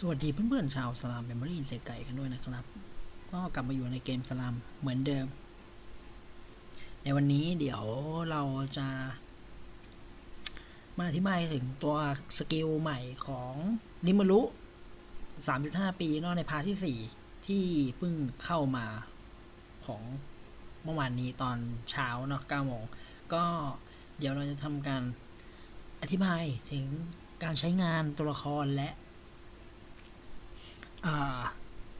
สวัสดีเพื่อนๆชาวสลามเมมโมรี่เซไก่กันด้วยนะครับ ก็กลับมาอยู่ในเกมสลามเหมือนเดิม ในวันนี้เดี๋ยวเราจะ มาอธิบายถึงตัวสกิลใหม่ของนิมารุ3.5 ปีเนาะในพาที่ 4 ที่เพิ่งเข้ามาของเมื่อวานนี้ตอนเช้าเนาะ9โมง ก็เดี๋ยวเราจะทำการอธิบายถึงการใช้งานตัวละครและ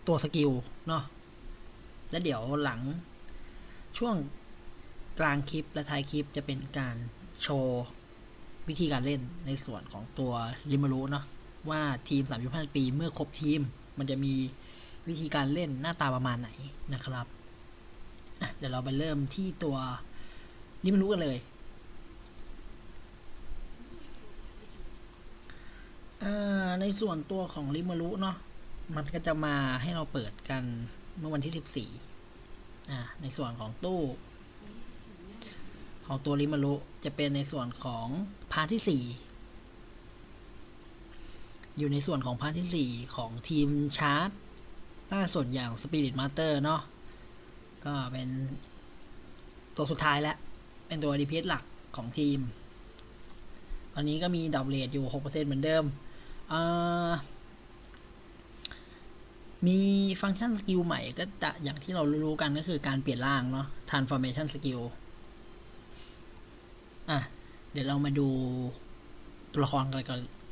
ตัวสกิลเนาะแล้วเดี๋ยวหลังช่วงกลางคลิปและท้ายคลิปจะเป็นการโชว์วิธีการเล่นในส่วนของตัวริมารุเนาะว่าทีม 35 ปีเมื่อครบทีม มันจะมีวิธีการเล่นหน้าตาประมาณไหนนะครับเดี๋ยวเราไปเริ่มที่ตัวริมารุกันเลยในส่วนตัวของริมารุเนาะ มันก็จะมาให้เราเปิดกันเมื่อวันที่ 14อ่าในส่วนของตู้ ของตัวริมารุจะเป็นในส่วนของพาร์ทที่ 4 อยู่ในส่วนของพาร์ทที่ 4 ของทีมชาร์จล่าสุดอย่าง Spirit Master เนาะก็เป็นตัวสุดท้ายแล้ว เป็นตัว DPS หลักของทีม ตอนนี้ก็มีดอกเลทอยู่ 6%เหมือนเดิมอ่า มีฟังก์ชันสกิลใหม่ก็จะอย่างที่เรารู้กันก็คือการเปลี่ยนร่างเนาะ transformation skill อะ เดี๋ยวเรามาดูตัวละครกัน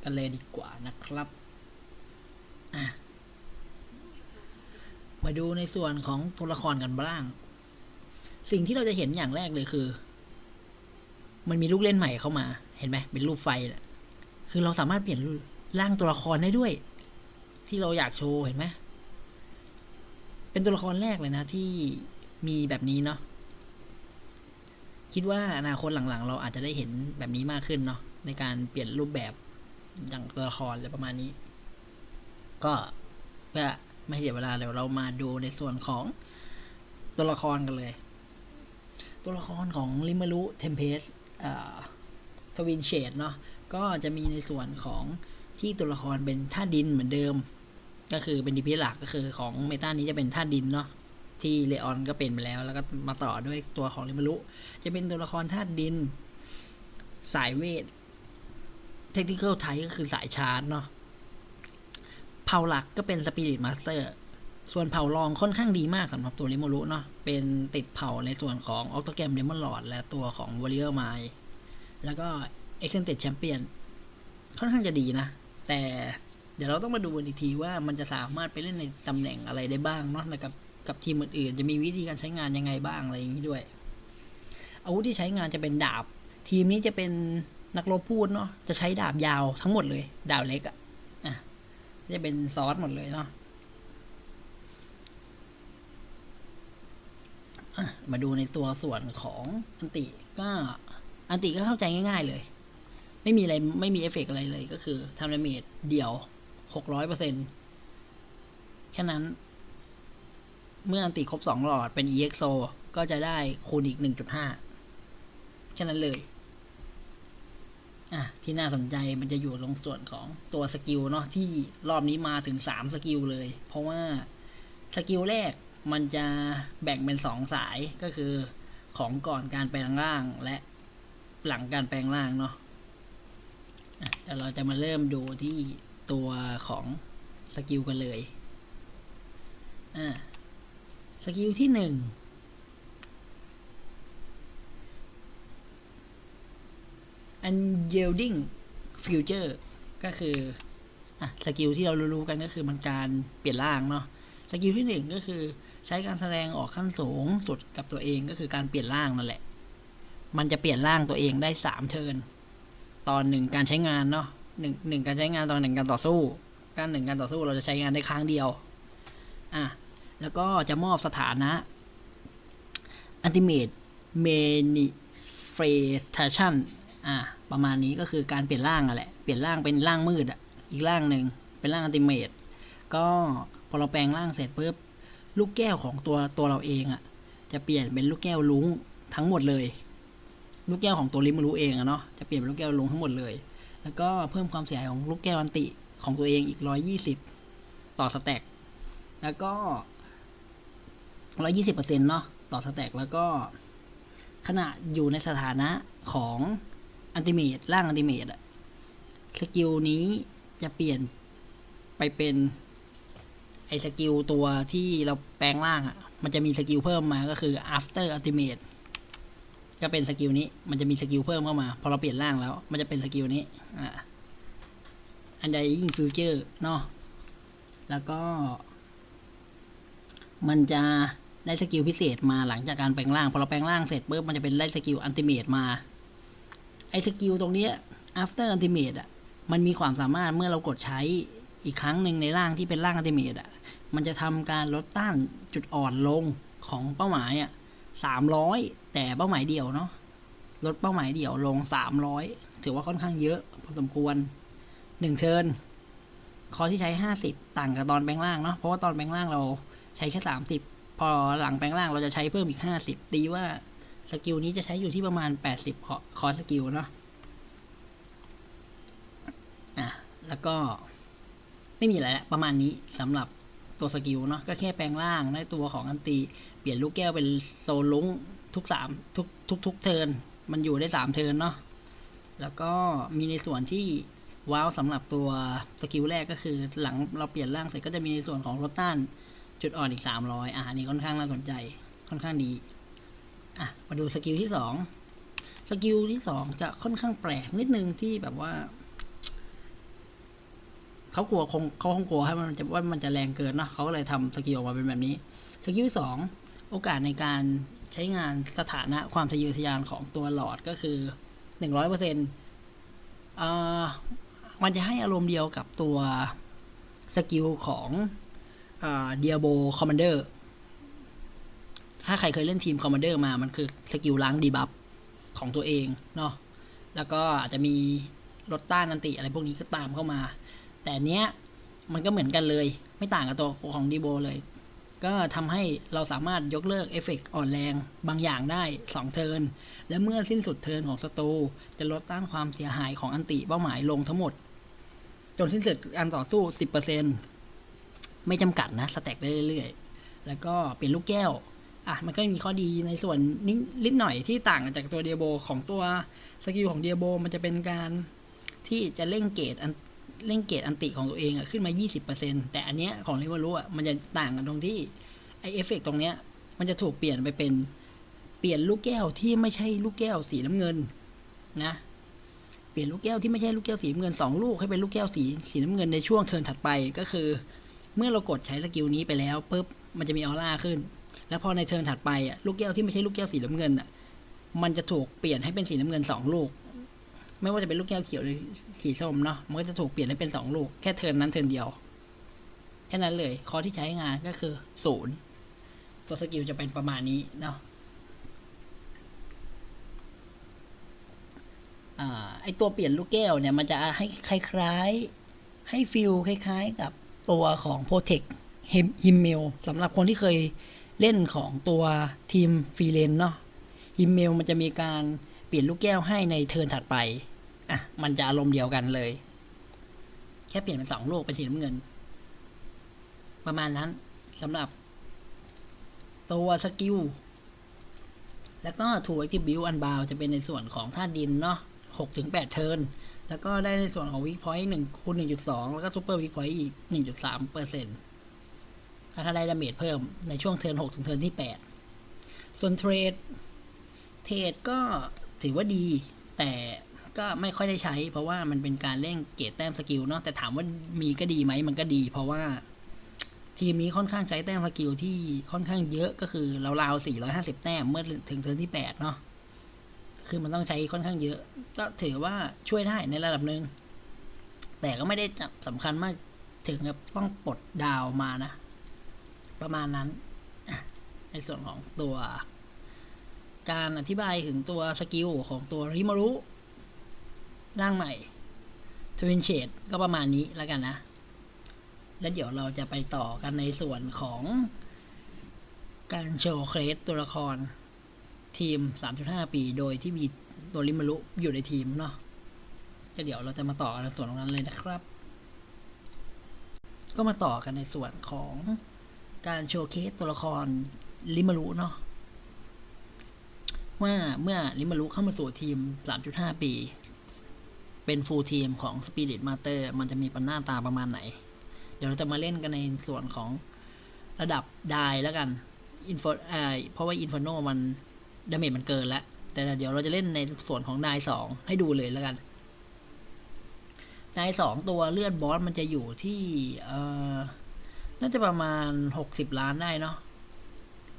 กันเลยดีกว่านะครับ อะ มาดูในส่วนของตัวละครกันบ้าง สิ่งที่เราจะเห็นอย่างแรกเลยคือ มันมีลูกเล่นใหม่เข้ามา เห็นไหมเป็นรูปไฟแหละคือเราสามารถเปลี่ยนร่างตัวละครได้ด้วย ที่เราอยากโชว์เห็นไหม เป็นตัวละครแรกเลยนะที่มีแบบนี้เนาะคิดว่าอนาคตหลังๆ เราอาจจะได้เห็นแบบนี้มากขึ้นเนาะในการเปลี่ยนรูปแบบอย่างตัวละครอะไรประมาณนี้ ก็เพื่อไม่เสียเวลาเดี๋ยวเรามาดูในส่วนของตัวละครกันเลย ตัวละครของลิมารุเทมเพสทวินเชดเนาะก็จะมีในส่วนของที่ตัวละครเป็นธาดินเหมือนเดิม ก็คือเป็นดีพีหลักก็คือของเมตานี้จะเป็นธาตุดินเนาะที่เลออนก็เป็นไปแล้ว แล้วก็มาต่อด้วยตัวของลิมารุจะเป็นตัวละครธาตุดิน สายเวทเทคนิคอลไทก็คือสายชาร์จเนาะเผ่าหลักก็เป็นสปิริตมาสเตอร์ส่วนเผ่ารองค่อนข้างดีมากสำหรับตัวลิมารุเนาะเป็นติดเผ่าในส่วนของออ t โตแกรมเดมอนลอดและตัวของวอลเลอร์ไมแล้วก็เอ็กเซนเต็ดแชมเปี้ยนค่อนข้างจะดีนะ แต่ เดี๋ยวเราต้องมาดูอีกทีว่ามันจะสามารถไปเล่นในตำแหน่งอะไรได้บ้างเนาะกับกับทีมอื่นๆจะมีวิธีการใช้งานยังไงบ้างอะไรอย่างนี้ด้วย อาวุธที่ใช้งานจะเป็นดาบ ทีมนี้จะเป็นนักรบพูดเนาะจะใช้ดาบยาวทั้งหมดเลย ดาบเล็กอะอะจะเป็นซอสหมดเลยเนาะมาดูในตัวส่วนของอันติก็อันติก็เข้าใจง่าย ๆเลย ไม่มีอะไรไม่มีเอฟเฟกต์อะไรเลยก็คือทำดาเมจเดี่ยว หกร้อยเปอร์เซ็นแค่นั้น เมื่ออันติครบสองหลอดเป็น EXO ก็จะได้คูณอีกหนึ่งจุดห้าแค่นั้นเลย อะ ที่น่าสนใจมันจะอยู่ตรงส่วนของตัวสกิลเนาะที่รอบนี้มาถึงสามสกิลเลย เพราะว่าสกิลแรกมันจะแบ่งเป็นสองสายก็คือของก่อนการแปลงร่างและหลังการแปลงร่างเนาะะเดี๋ยวเราจะมาเริ่มดูที่ ตัวของสกิลกันเลย อ่า สกิลที่หนึ่ง unyielding future ก็คืออะสกิลที่เรารู้กันก็คือมันการเปลี่ยนร่างเนาะสกิลที่หนึ่งก็คือใช้การแสดงออกขั้นสูงสุดกับตัวเองก็คือการเปลี่ยนร่างนั่นแหละ มันจะเปลี่ยนร่างตัวเองได้สามเทิร์นตอนหนึ่งการใช้งานเนาะ หนึ่งหนึ่งการใช้งานต่อหนึ่งการต่อสู้ การหนึ่งการต่อสู้เราจะใช้งานได้ครั้งเดียว อะ แล้วก็จะมอบสถานะ ultimate manifestation อะ ประมาณนี้ก็คือการเปลี่ยนร่างอะแหละ เปลี่ยนร่างเป็นร่างมืดอะ อีกร่างหนึ่งเป็นร่าง ultimate ก็พอเราแปลงร่างเสร็จปุ๊บ ลูกแก้วของตัวตัวเราเองอะ จะเปลี่ยนเป็นลูกแก้วลุงทั้งหมดเลย ลูกแก้วของตัวลิมรู้เองอะเนาะ จะเปลี่ยนเป็นลูกแก้วลุงทั้งหมดเลย แล้วก็เพิ่มความเสียหายของลูกแก้วอันติของตัวเองอีกร้อยยี่สิบต่อสแต็กแล้วก็ร้อยี่สิบเปอร์เซ็นต์เนาะต่อสแต็กแล้วก็ขณะอยู่ในสถานะของอันติเมตร่างอันติเมตอะสกิลนี้จะเปลี่ยนไปเป็นไอสกิลตัวที่เราแปลงร่างอะมันจะมีสกิลเพิ่มมาก็คือ after ultimate ก็เป็นสกิลนี้ มันจะมีสกิลเพิ่มเข้ามา พอเราเปลี่ยนร่างแล้ว มันจะเป็นสกิลนี้ อ่า อันใดยิ่งฟิวเจอร์เนาะ แล้วก็ มันจะได้สกิลพิเศษมาหลังจากการแปลงร่าง พอเราแปลงร่างเสร็จปุ๊บ มันจะเป็นได้สกิลอันติเมตมา ไอ้สกิลตรงเนี้ย after ultimate อะ มันมีความสามารถเมื่อเรากดใช้อีกครั้งหนึ่งในร่างที่เป็นร่างอันติเมตอะ มันจะทำการลดต้านจุดอ่อนลงของเป้าหมายอะ สามร้อยแต่เป้าหมายเดียวเนาะลดเป้าหมายเดียวลงสามร้อยถือว่าค่อนข้างเยอะพอสมควรหนึ่งเทินคอที่ใช้ห้าสิบต่างกับตอนแปลงร่างเนาะเพราะว่าตอนแปลงร่างเราใช้แค่สามสิบพอหลังแปลงร่างเราจะใช้เพิ่มอีกห้าสิบตีว่าสกิลนี้จะใช้อยู่ที่ประมาณแปดสิบคอสกิลเนาะอะแล้วก็ไม่มีอะไรละประมาณนี้สำหรับ ตัวสกิลเนาะก็แค่แปลงร่างได้ตัวของอันตีเปลี่ยนลูกแก้วเป็นโซลุงทุกสามทุกทุกทุกเทินมันอยู่ได้สามเทินเนาะแล้วก็มีในส่วนที่ว้าวสำหรับตัวสกิลแรกก็คือหลังเราเปลี่ยนร่างเสร็จก็จะมีในส่วนของลดต้านจุดอ่อนอีกสามร้อยอะนนี้ค่อนข้างน่าสนใจค่อนข้างดีอะมาดูสกิลที่สองสกิลที่สองจะค่อนข้างแปลกนิดนึงที่แบบว่า เขากลัวคงเขาคงกลัวให้มันจะว่ามันจะแรงเกินเนาะเขาก็เลยทำสกิลออกมาเป็นแบบนี้สกิลที่สองโอกาสในการใช้งานสถานะความทะเยอทะยานของตัวหลอดก็คือหนึ่งร้อยเปอร์เซ็นต์มันจะให้อารมณ์เดียวกับตัวสกิลของเดียโบคอมมานเดอร์ถ้าใครเคยเล่นทีมคอมมานเดอร์มา มันคือสกิลล้างดีบัฟของตัวเองเนาะ แล้วก็อาจจะมีลดต้านนันติอะไรพวกนี้ก็ตามเข้ามา แต่เนี้ยมันก็เหมือนกันเลย ไม่ต่างกับตัวของดีโบเลย ก็ทำให้เราสามารถยกเลิกเอฟเฟกต์อ่อนแรงบางอย่างได้ 2 เทิร์น และเมื่อสิ้นสุดเทิร์นของศัตรูจะลดต้านความเสียหายของอันติเป้าหมายลงทั้งหมด จนสิ้นสุดการต่อสู้ 10%ไม่จำกัดนะ สแต็กได้เรื่อยๆ แล้วก็เปลี่ยนลูกแก้วอะมันก็มีข้อดีในส่วนนิดนิดหน่อยที่ต่างจากตัวเดียโบของตัวสกิลของเดียโบมันจะเป็นการที่จะเร่งเกรดอัน เร่งเกรดอันติของตัวเองอะขึ้นมา 20%แต่อันเนี้ยของเริวารุอะมันจะต่างกันตรงที่ไอเอฟเฟกตรงเนี้ย มันจะถูกเปลี่ยนไปเป็นเปลี่ยนลูกแก้วที่ไม่ใช่ลูกแก้วสีน้ำเงินนะเปลี่ยนลูกแก้วที่ไม่ใช่ลูกแก้วสีเงินสองลูกให้เป็นลูกแก้วสีสีน้ำเงินในช่วงเทิร์นถัดไปก็คือ เมื่อเรากดใช้สกิลนี้ไปแล้วปุ๊บมันจะมีออร่าขึ้น แล้วพอในเทิร์นถัดไปอะลูกแก้วที่ไม่ใช่ลูกแก้วสีน้ำเงินอะมันจะถูกเปลี่ยนให้เป็นสีน้ำเงินสองลูก ไม่ว่าจะเป็นลูกแก้วเขียวหรือสีส้มเนาะมันก็จะถูกเปลี่ยนให้เป็นสองลูกแค่เทิร์นนั้นเทิร์นเดียวแค่นั้นเลยคอที่ใช้งานก็คือศูนย์ตัวสกิลจะเป็นประมาณนี้เนาะอ่าไอตัวเปลี่ยนลูกแก้วเนี่ยมันจะให้คล้ายๆ ให้ฟิลคล้ายๆ กับตัวของ Protect ฮิมเมลสำหรับคนที่เคยเล่นของตัวทีมฟรีเลนเนาะฮิมเมลมันจะมีการเปลี่ยนลูกแก้วให้ในเทิร์นถัดไป อะมันจะอารมณ์เดียวกันเลย แค่เปลี่ยนเป็นสองลูกเป็นสีน้ำเงิน ประมาณนั้นสำหรับ ตัวสกิลแล้วก็ถูก active build unbound จะเป็นในส่วนของธาตุดินเนาะหกถึงแปดเทิร์นแล้วก็ได้ในส่วนของ weak point หนึ่งคูณหนึ่งจุดสองแล้วก็ super weak point อีกหนึ่งจุดสามเปอร์เซ็นต์ถ้าได้ดาเมจเพิ่มในช่วงเทิร์นหกถึงเทิร์นที่แปดส่วนเทรด เทรดก็ถือว่าดี แต่ ก็ไม่ค่อยได้ใช้ เพราะว่ามันเป็นการเร่งเกรดแต้มสกิลเนาะแต่ถามว่ามีก็ดีไหมมันก็ดี เพราะว่า ทีมนี้ค่อนข้างใช้แต้มสกิลที่ค่อนข้างเยอะก็คือราวๆ450 แต้มเมื่อถึงเทิร์นที่ 8 เนาะคือมันต้องใช้ค่อนข้างเยอะ ก็ถือว่าช่วยได้ในระดับหนึ่งแต่ก็ไม่ได้จับสำคัญมากถึงกับต้องปลดดาวมานะ ประมาณนั้นในส่วนของตัว การอธิบายถึงตัวสกิลของตัวริมารุ ร่างใหม่ทวินเชดก็ประมาณนี้แล้วกันนะ แล้วเดี๋ยวเราจะไปต่อกันในส่วนของ การโชว์เครสตัวละคร ทีม 3.5 ปี โดยที่มีตัวริมารุอยู่ในทีมเนาะจะเดี๋ยวเราจะมาต่อในส่วนตรงนั้นเลยนะครับ ก็มาต่อกันในส่วนของการโชว์เคสตัวละครลิมารุเนาะว่าเมื่อลิมารุเข้ามาสู่ทีม 3.5 ปี เป็นฟูลทีมของ Spirit Master มันจะมีปัญหน้าตาประมาณไหน เดี๋ยวเราจะมาเล่นกันในส่วนของระดับไดแล้วกันอินฟเพราะว่าอินฟ n o มันดาเมจมันเกินแล้ว แต่เดี๋ยวเราจะเล่นในส่วนของไดสองให้ดูเลยแล้วกันไดสองตัวเลือดบอสมันจะอยู่ที่เอ่อน่าจะประมาณหกสิบล้านได้เนาะ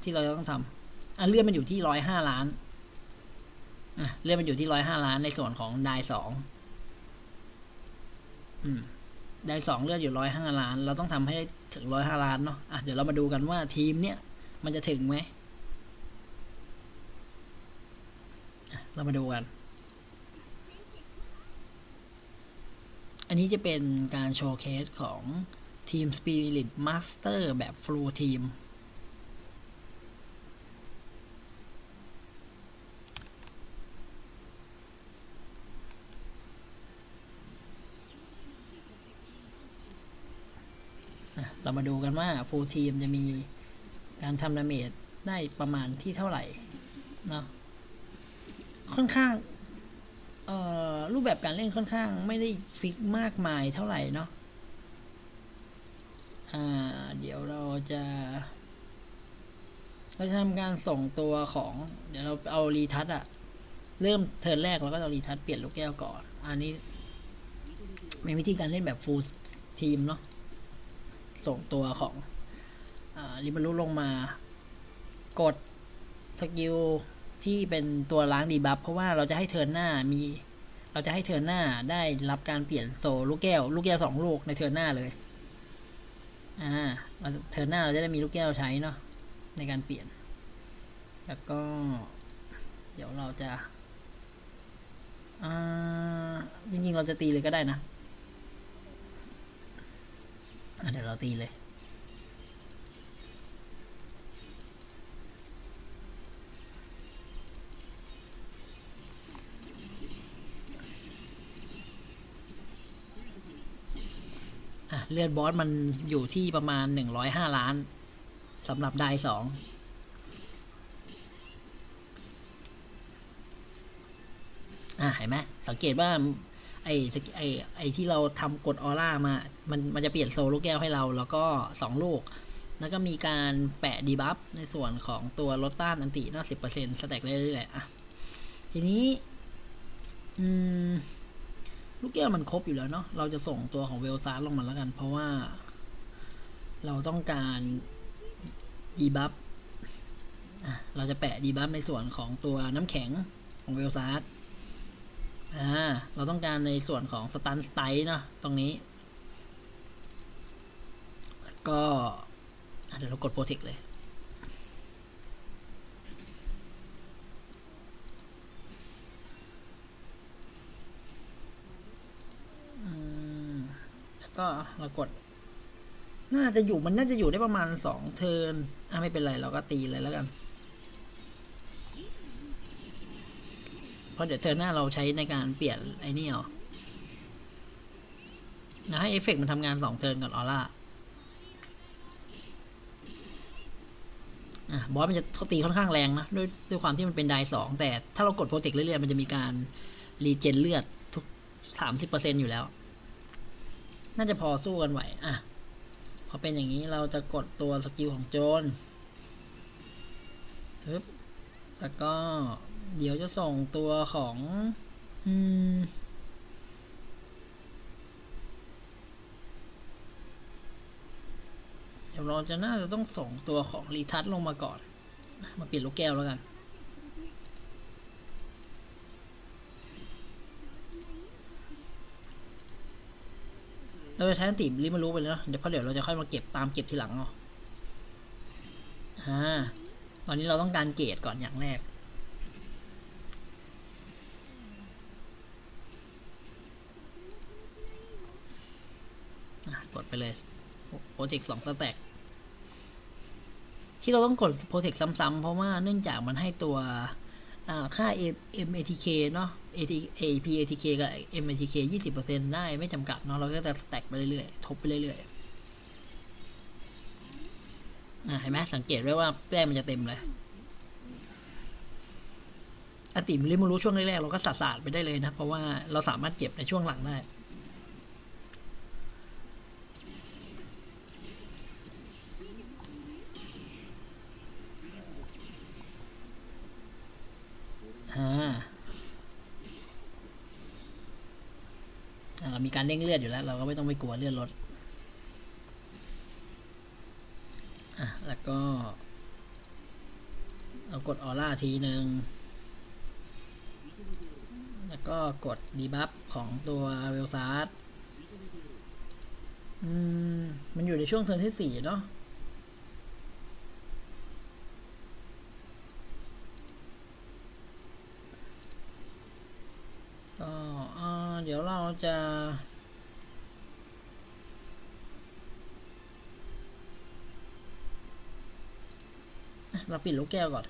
ที่เราต้องทำอะเลือดมันอยู่ที่ร้อยห้าล้านอะเลือดมันอยู่ที่ร้อยห้าล้านในส่วนของไดสอง ได้สองเลือดอยู่ร้อยห้าล้าน เราต้องทำให้ถึงร้อยห้าล้านเนาะอะเดี๋ยวเรามาดูกันว่าทีมเนี้ยมันจะถึงไหมเรามาดูกัน อันนี้จะเป็นการโชว์เคสของทีม Spirit Master แบบ Full Team อะ เรามาดูกันว่า Full Team จะมีการทำดาเมจได้ประมาณที่เท่าไหร่เนาะค่อนข้างเอ่อรูปแบบการเล่นค่อนข้างไม่ได้ฟิกมากมายเท่าไหร่เนาะอ่าเดี๋ยวเราจะเราจะทำการส่งตัวของ เดี๋ยวเราเอารีทัชอะเริ่มเทิร์นแรกเราก็เอารีทัชเปลี่ยนลูกแก้วก่อน อันนี้เป็นวิธีการเล่นแบบฟูลทีมเนาะ ส่งตัวของลิมารุลงมากดสกิลที่เป็นตัวล้างดีบัฟเพราะว่าเราจะให้เทิร์นหน้ามี เราจะให้เทิร์นหน้าได้รับการเปลี่ยนโซลูกแก้ว ลูกแก้วสองลูกในเทิร์นหน้าเลย อ่าเราเทิร์นหน้าเราจะได้มีลูกแก้วใช้เนาะในการเปลี่ยน แล้วก็ เดี๋ยวเราจะ อ่า จริงๆ เราจะตีเลยก็ได้นะ เดี๋ยวเราตีเลย เลือดบอสมันอยู่ที่ประมาณหนึ่งร้อยห้าล้านสำหรับไดสองอะเห็นไหมสังเกตว่า ไอ้ไอ้ไอ้ที่เราทำกดออร่ามา มันมันจะเปลี่ยนโซลูกแก้วให้เรา แล้วก็สองลูก แล้วก็มีการแปะดีบัฟในส่วนของตัวลดต้านอันติน่าสิบเปอร์เซ็นต์สแต็กเรื่อยๆอะทีนี้ อืม ลูกแก้วมันครบอยู่แล้วเนาะเราจะส่งตัวของเวลซาร์ลงมาแล้วกัน เพราะว่า เราต้องการดีบัฟเราจะแปะดีบัฟในส่วนของตัวน้ำแข็งของเวลซาร์ อ่า เราต้องการในส่วนของสตันสไตเนาะตรงนี้ก็เดี๋ยวเรากดโปรเทคเลยอืมแล้วก็เรากด น่าจะอยู่มันน่าจะอยู่ได้ประมาณสองเทิร์นอะไม่เป็นไร เราก็ตีเลยแล้วกัน เพราะเดี๋ยวเทิร์นหน้าเราใช้ในการเปลี่ยนไอ้นี่เอานะให้เอฟเฟกมันทำงานสองเทิร์นก่อนออร่าอะบอสมันจะตีค่อนข้างแรงนะ ด้วยด้วยความที่มันเป็นไดสองแต่ถ้าเรากดโปรเทคเรื่อยๆ มันจะมีการรีเจนเลือดทุกสามสิบเปอร์เซ็นอยู่แล้ว น่าจะพอสู้กันไหว อะ พอเป็นอย่างนี้เราจะกดตัวสกิลของโจนทึบแล้วก็ เดี๋ยวจะส่งตัวของ อืม เดี๋ยวเราจะน่าจะต้องส่งตัวของรีทัชลงมาก่อน มาเปลี่ยนลูกแก้วแล้วกันเราจะใช้อันติริมารู้ไปเลยเนาะเดี๋ยวเพราะเดี๋ยวเราจะค่อยมาเก็บตามเก็บทีหลังเนาะอ่าตอนนี้เราต้องการเกรดก่อนอย่างแรก อะ กดไปเลยโปรเจกต์สองสแต็กที่เราต้องกดโปรเจกต์ซ้ำๆเพราะว่าเนื่องจากมันให้ตัวอ่าค่า MATK เนาะ AP ATK กับ MATK 20%ได้ไม่จำกัดเนาะเราก็จะแต็กไปเรื่อยๆ ทบไปเรื่อยอะเห็นไหมสังเกตไว้ว่าแต้มมันจะเต็มเลย อติมริมูรู้ช่วงแรกๆ เราก็สาดๆไปได้เลยนะ เพราะว่าเราสามารถเก็บในช่วงหลังได้ อ่าอ่า เรามีการเด้งเลือดอยู่แล้ว เราก็ไม่ต้องไปกลัวเลือดลดอะแล้วก็ เอากดออร่าทีหนึ่งแล้วก็กดดีบัฟของตัวเวลซาร์ดอืม มันอยู่ในช่วงเทิร์นที่สี่เนาะ ก็เอ่อเดี๋ยวเราจะ เราปิดลูกแก้วก่อน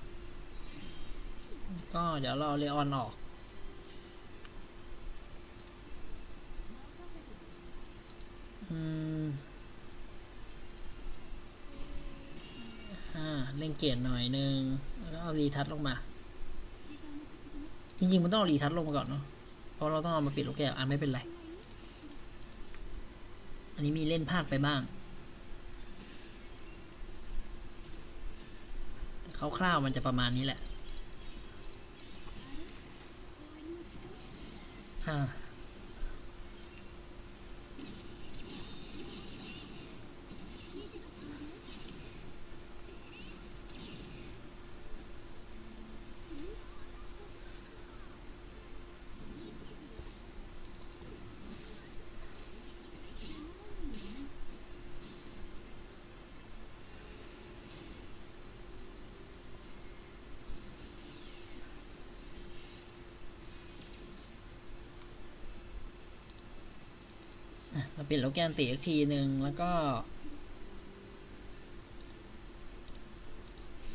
ก็เดี๋ยวเราเลออนออกอืมอ่าเล่นเกียร์หน่อยนึง แล้วเอารีทัชลงมา จริงๆ มันต้องเอารีทัชลงมาก่อนเนาะ เพราะเราต้องเอามาปิดลูกแก้วอะไม่เป็นไร อันนี้มีเล่นพลาดไปบ้างคร่าวๆมันจะประมาณนี้แหละอ่า อะเราปิดลูกแก้วตีอีกทีหนึ่งแล้วก็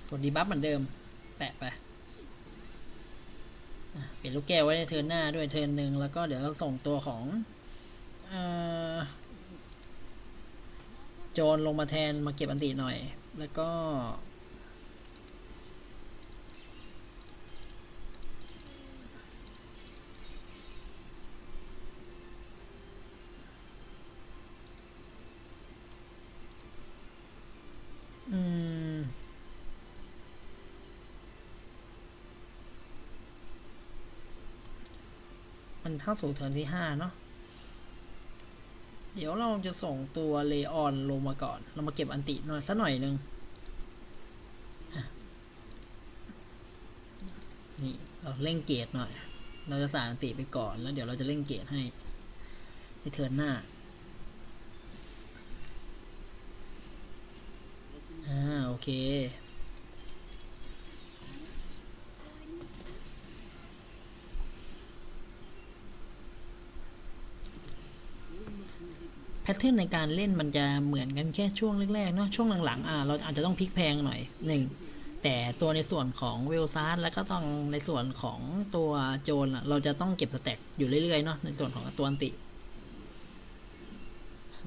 กดดีบัฟเหมือนเดิม แปะไปเปลี่ยนลูกแก้วไว้ในเทิร์นหน้าด้วยเทิร์นหนึ่งแล้วก็เดี๋ยวเราส่งตัวของเออโจนลงมาแทนมาเก็บอันติหน่อย แล้วก็ มันเข้าสู่เทิร์นที่ห้าเนาะเดี๋ยวเราจะส่งตัวเลออนลงมาก่อน เรามาเก็บอันติหน่อยสักหน่อยหนึ่งนี่เราเร่งเกตหน่อย เราจะสารอันติไปก่อนแล้วเดี๋ยวเราจะเร่งเกตให้ในเทิร์นหน้าอ่าโอเค ทเทิร์นในการเล่นมันจะเหมือนกันแค่ช่วงแรกๆเนาะช่วงหลังๆอ่าเราอาจจะต้องพลิกแพงหน่อยหนึ่งแต่ตัวในส่วนของเวลซาร์แล้วก็ต้องในส่วนของตัวโจนอะเราจะต้องเก็บสแต็กอยู่เรื่อยๆเนาะในส่วนของตัวอันติ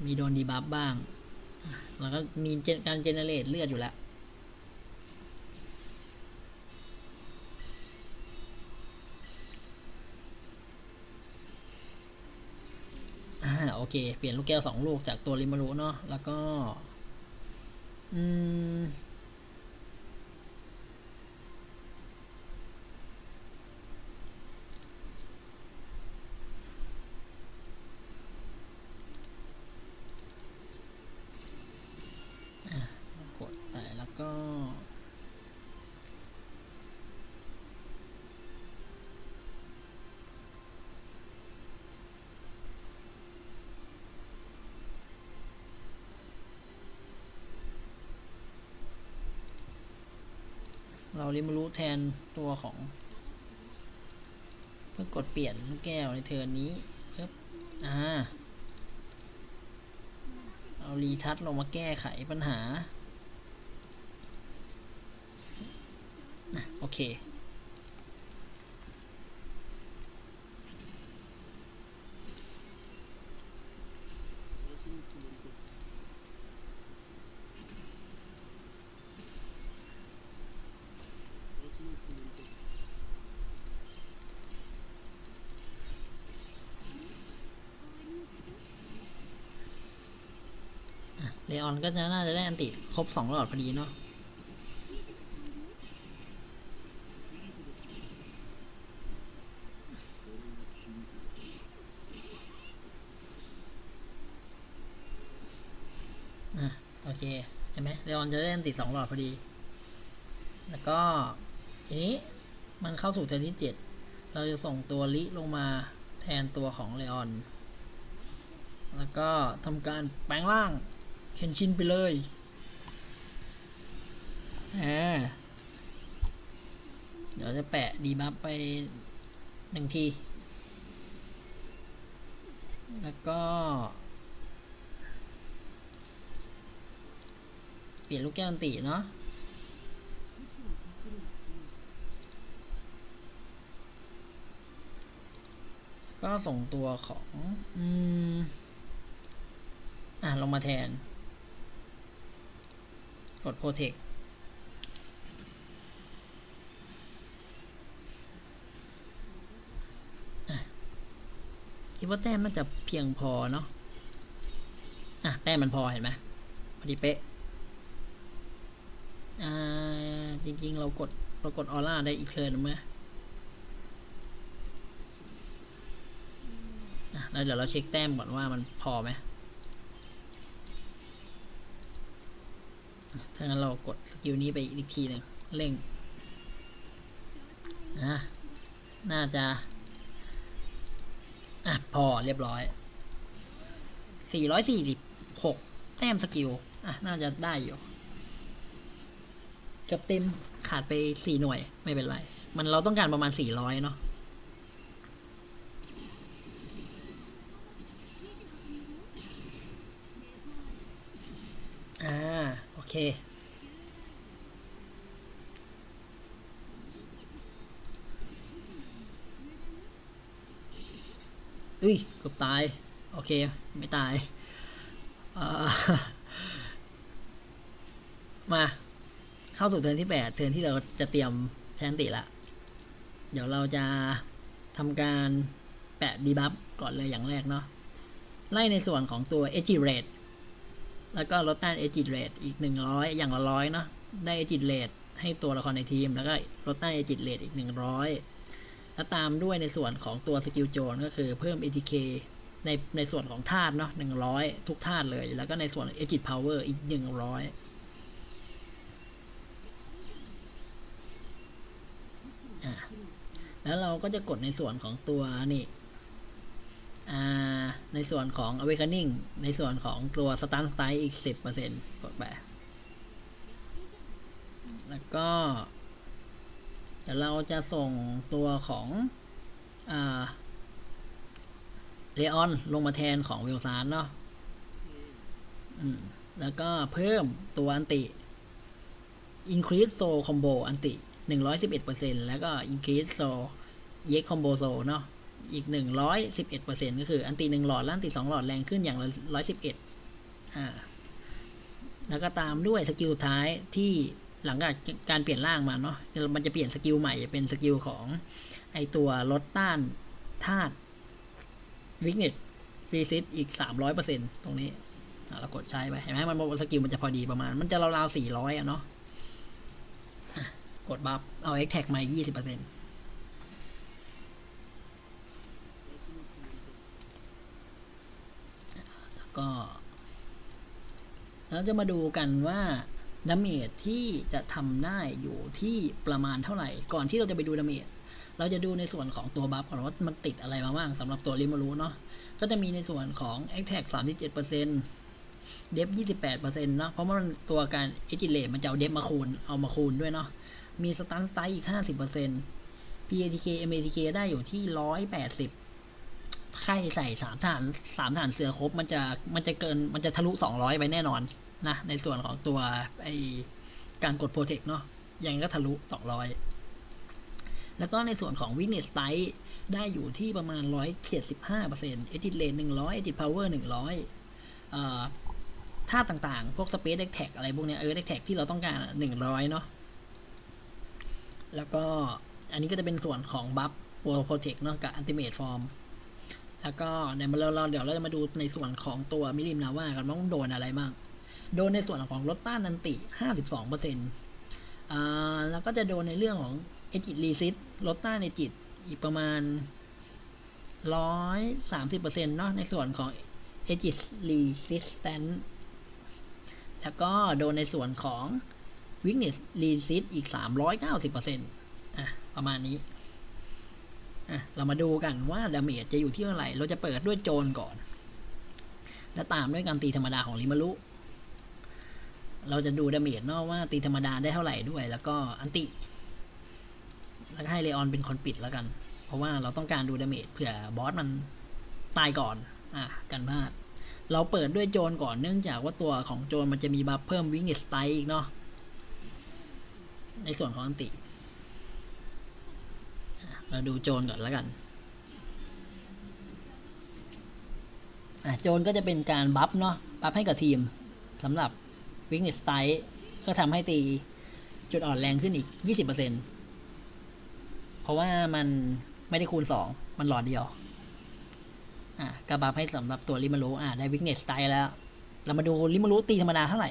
มีโดนดีบัฟบ้าง แล้วก็มีการเจเนเรตเลือดอยู่แล้ว อ่าโอเค เปลี่ยนลูกแก้วสองลูกจากตัวริมารุเนาะแล้วก็อืมกดไปแล้วก็ เราริมารุแทนตัวของ เพื่อกดเปลี่ยนลูกแก้วในเทิร์นนี้ปึ๊บอ่าเอารีทัชลงมาแก้ไขปัญหา โอเค เลออนก็จะน่าจะได้อันติครบสองหลอดพอดีเนาะโอเคเห็นไหมเลออนจะได้อันติสองหลอดพอดี แล้วก็ทีนี้มันเข้าสู่เทิร์นที่เจ็ดเราจะส่งตัวลิลงมาแทนตัวของเลออน แล้วก็ทำการแปลงร่าง เคนชินไปเลยอ่าเดี๋ยวจะแปะดีบัฟไปหนึ่งที แล้วก็ เปลี่ยนลูกแก้วอันติเนาะก็ส่งตัวของ อืม อะ ลงมาแทน กด protect อะคิดว่าแต้มมันจะเพียงพอเนาะอะแต้มมันพอเห็นไหมพอดีเป๊ะอ่าจริง ๆ เรากดเรากดออร่าได้อีกเทิร์นไหมอะแล้วเดี๋ยวเราเช็คแต้มก่อนว่ามันพอไหม ถ้างั้นเรากดสกิลนี้ไปอีกทีหนึ่งเร่งนะน่าจะ อะ พอเรียบร้อย 446 แต้มสกิล อะ น่าจะได้อยู่เกับเต็มขาดไป 4 หน่วยไม่เป็นไร มันเราต้องการประมาณ 400 เนาะอ่า เคอุ้ยเกือบตาย โอเค ไม่ตาย มา เข้าสู่เทิร์นที่แปดเทิร์นที่เราจะเตรียมแชนติละ เดี๋ยวเราจะทำการแปะดีบัฟก่อนเลยอย่างแรกเนาะ ไล่ในส่วนของตัว e g rate แล้วก็ลดต้าน e g rate อีก 100 อย่างละร้อยเนาะได้ e g rate ให้ตัวละครในทีม แล้วก็ลดต้าน e g rate อีก 100 แล้วตามด้วยในส่วนของตัวสกิลโจนก็คือเพิ่ม ATK ในในส่วนของธาตุเนาะ100ทุกธาตุเลย แล้วก็ในส่วน e g power อีก100อะแล้วเราก็จะกดในส่วนของตัวนี่ ในส่วนของ awakening ในส่วนของตัว stun strike อีก 10%กดไป แล้วก็เดี๋ยวเราจะส่งตัวของเลออนลงมาแทนของเวลซานเนาะแล้วก็เพิ่มตัวอันติ increase soul combo อันติ 111%แล้วก็ increase soul EX combo soul เนาะ อีก 111%ก็คือ อันติหนึ่งหลอดและอันติสองหลอดแรงขึ้นอย่างละ111 อ่า แล้วก็ตามด้วยสกิลสุดท้ายที่หลังจากการเปลี่ยนร่างมาเนาะ มันจะเปลี่ยนสกิลใหม่เป็นสกิลของไอตัวลดต้านธาตุวิกเนตรีซิตอีก 300%ตรงนี้เรากดใช้ไปเห็นไหมมันบอกว่าสกิลมันจะพอดีประมาณ มันจะราวๆ400อะเนาะกดบัฟเอา X tag มา20% ก็เราจะมาดูกันว่าดาเมจที่จะทำได้อยู่ที่ประมาณเท่าไหร่ ก่อนที่เราจะไปดูดาเมจเราจะดูในส่วนของตัวบัฟก่อนว่ามันติดอะไรมาบ้างสำหรับตัวริมารุเนาะก็จะมีในส่วนของ a t t a c 37%เดฟ28%เนาะเพราะว่ามันตัวการเอจิเลมันจะเอาเดฟมาคูณเอามาคูณด้วยเนาะมีสตันสไตอีก50% PATK MATK ได้อยู่ที่180 ไข่ใส่สามฐานสามฐานเสือครบ มันจะมันจะเกินมันจะทะลุสองร้อยไปแน่นอนนะในส่วนของตัวไอการกดโปรเทคเนาะยังก็ทะลุสองร้อยแล้วก็ในส่วนของวิน e สไตได้อยู่ที่ประมาณร้อยเจ็ดสิบห้าเปอร์เซ็นต์เอจิเลนหนึ่งร้อยเอจิพาวเวอร์หนึ่งร้อยท่าต่างๆ พวกสเปซเด็กแท็กอะไรพวกเนี้ยเออเด็กแท็กที่เราต้องการหนึ่งร้อยเนาะแล้วก็อันนี้ก็จะเป็นส่วนของบัฟโปรเทคเนาะกับอันติเมทฟอร์ม แล้วก็เดี๋ยวเราเราเดี๋ยวเราจะมาดูในส่วนของตัวมิลิมนาว่ากันว่าโดนอะไรบ้าง โดนในส่วนของลดต้านนันติ 52%อ่าแล้วก็จะโดนในเรื่องของเอจิตรีซิตลดต้านเอจิตอีกประมาณ 130%เนาะในส่วนของเอจิตรีซิสแตนแล้วก็โดนในส่วนของ Weakness Resist อีก 390%อะประมาณนี้ เรามาดูกันว่าดาเมจจะอยู่ที่เท่าไหร่ เราจะเปิดด้วยโจนก่อน แล้วตามด้วยการตีธรรมดาของริมารุเราจะดูดาเมจเนาะว่าตีธรรมดาได้เท่าไหร่ด้วย แล้วก็อันติ แล้วก็ให้เลออนเป็นคนปิดแล้วกัน เพราะว่าเราต้องการดูดาเมจเผื่อบอสมันตายก่อน อะ กันพลาด เราเปิดด้วยโจนก่อนเนื่องจากว่าตัวของโจนมันจะมีบัฟเพิ่มวิงสไตอีกเนาะ ในส่วนของอันติ เราดูโจนก่อนแล้วกันอะโจนก็จะเป็นการบัฟเนาะบัฟให้กับทีมสำหรับวิกเนสไตก็ทำให้ตีจุดอ่อนแรงขึ้นอีก 20%เพราะว่ามันไม่ได้คูณ 2 มันหลอดเดียว อะก็บัฟให้สำหรับตัวริมารุอะได้วิกเนสไตแล้ว เรามาดูริมารุตีธรรมดาเท่าไหร่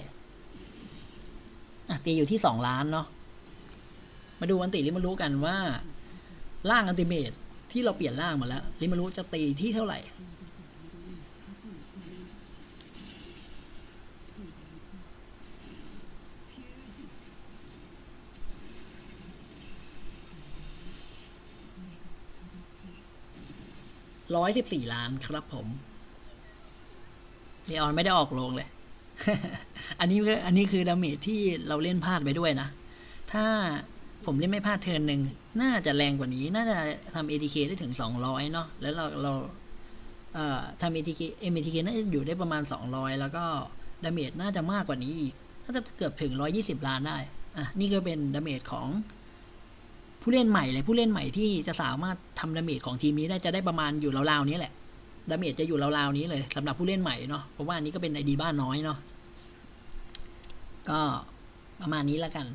อะตีอยู่ที่ 2 ล้านเนาะ มาดูอันติริมารุกันว่า ร่างอันติเมตที่เราเปลี่ยนร่างมาแล้วริมารุจะตีที่เท่าไหร่ ร้อยสิบสี่ล้านครับผมเลออนไม่ได้ออกโรงเลย อันนี้ก็อันนี้คือดาเมจที่เราเล่นพลาดไปด้วยนะ ถ้า ผมเล่นไม่พลาดเทิร์นหนึ่งน่าจะแรงกว่านี้ น่าจะทำ ATK ได้ถึง 200 เนาะแล้วเราเราเอ่อทำ ATK MATK น่าจะอยู่ได้ประมาณ 200 แล้วก็ดาเมจน่าจะมากกว่านี้อีก น่าจะเกือบถึง 120 ล้านได้ อะ นี่ก็เป็นดาเมจของผู้เล่นใหม่เลยผู้เล่นใหม่ที่จะสามารถทำดาเมจของทีมนี้ได้จะได้ประมาณอยู่ราวๆนี้แหละดาเมจจะอยู่ราวๆนี้เลยสำหรับผู้เล่นใหม่เนาะเพราะว่าอันนี้ก็เป็นไอดีบ้านน้อยเนาะก็ประมาณนี้ล้วกัน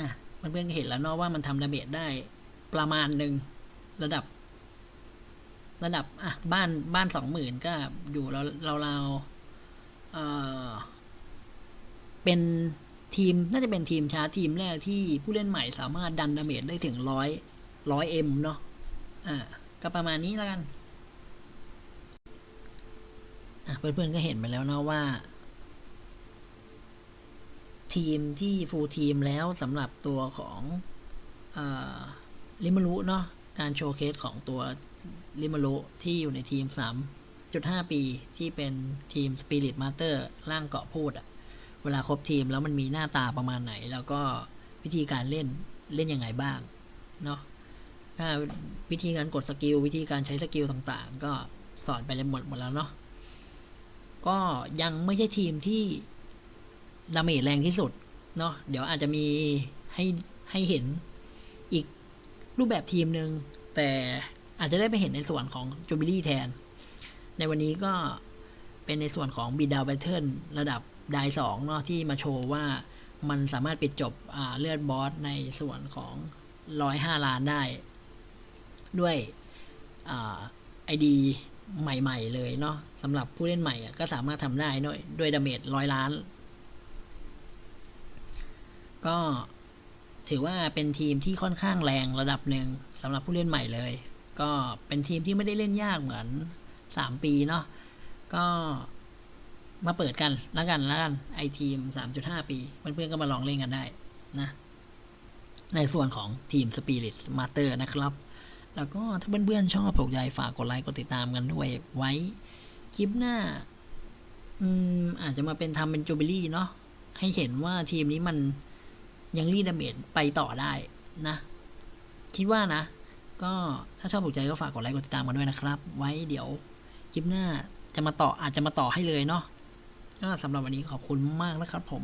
อะ เพื่อนๆก็เห็นแล้วเนาะว่ามันทำดาเมจได้ประมาณหนึ่งระดับ ระดับอะบ้านบ้านสองหมื่นก็อยู่เราเราเราเออเป็นทีมน่าจะเป็นทีมชาร์ทีมแรกที่ผู้เล่นใหม่สามารถดันดาเมจได้ถึงร้อยร้อยเอ็มเนาะอะก็ประมาณนี้แล้วกันอะเพื่อนๆก็เห็นไปแล้วเนาะว่า ทีมที่ฟูลทีมแล้วสำหรับตัวของลิมารุเนาะการโชว์เคสของตัวลิมารุที่อยู่ในทีม 3.5 ปีที่เป็นทีม Spirit Master ร่างเกาะพูดอะเวลาครบทีมแล้วมันมีหน้าตาประมาณไหน แล้วก็วิธีการเล่นเล่นยังไงบ้างเนาะถ้าวิธีการกดสกิลวิธีการใช้สกิลต่างๆ ก็สอนไปเลยหมดหมดแล้วเนาะก็ยังไม่ใช่ทีมที่ ดาเมจแรงที่สุดเนาะเดี๋ยวอาจจะมีให้ให้เห็นอีกรูปแบบทีมหนึ่งแต่อาจจะได้ไปเห็นในส่วนของจูบิลี่แทน ในวันนี้ก็เป็นในส่วนของบีดาวแบทเทิลระดับไดสองเนาะที่มาโชว์ว่ามันสามารถปิดจบเลือดบอสในส่วนของร้อยห้าล้านได้ ด้วยไอดีใหม่ ๆ เลยเนาะสำหรับผู้เล่นใหม่ก็สามารถทำได้ด้วยด้วยดาเมจร้อยล้าน ก็ถือว่าเป็นทีมที่ค่อนข้างแรงระดับหนึ่งสำหรับผู้เล่นใหม่เลย ก็เป็นทีมที่ไม่ได้เล่นยากเหมือนสามปีเนาะก็มาเปิดกันแล้วกันแล้วกันไอทีมสามจุดห้าปีเพื่อนๆก็มาลองเล่นกันได้นะในส่วนของทีม Spirit Master นะครับ แล้วก็ถ้าเพื่อนๆชอบถูกใจฝากกดไลค์กดติดตามกันด้วย ไว้คลิปหน้า อืมอาจจะมาเป็นทำเป็นจูบิลี่เนาะให้เห็นว่าทีมนี้มัน ยังรีดเมจไปต่อได้นะ คิดว่านะ ก็ถ้าชอบถูกใจก็ฝากกดไลค์กดติดตามกันด้วยนะครับ ไว้เดี๋ยวคลิปหน้าจะมาต่ออาจจะมาต่อให้เลยเนาะก็สำหรับวันนี้ขอบคุณมากนะครับผม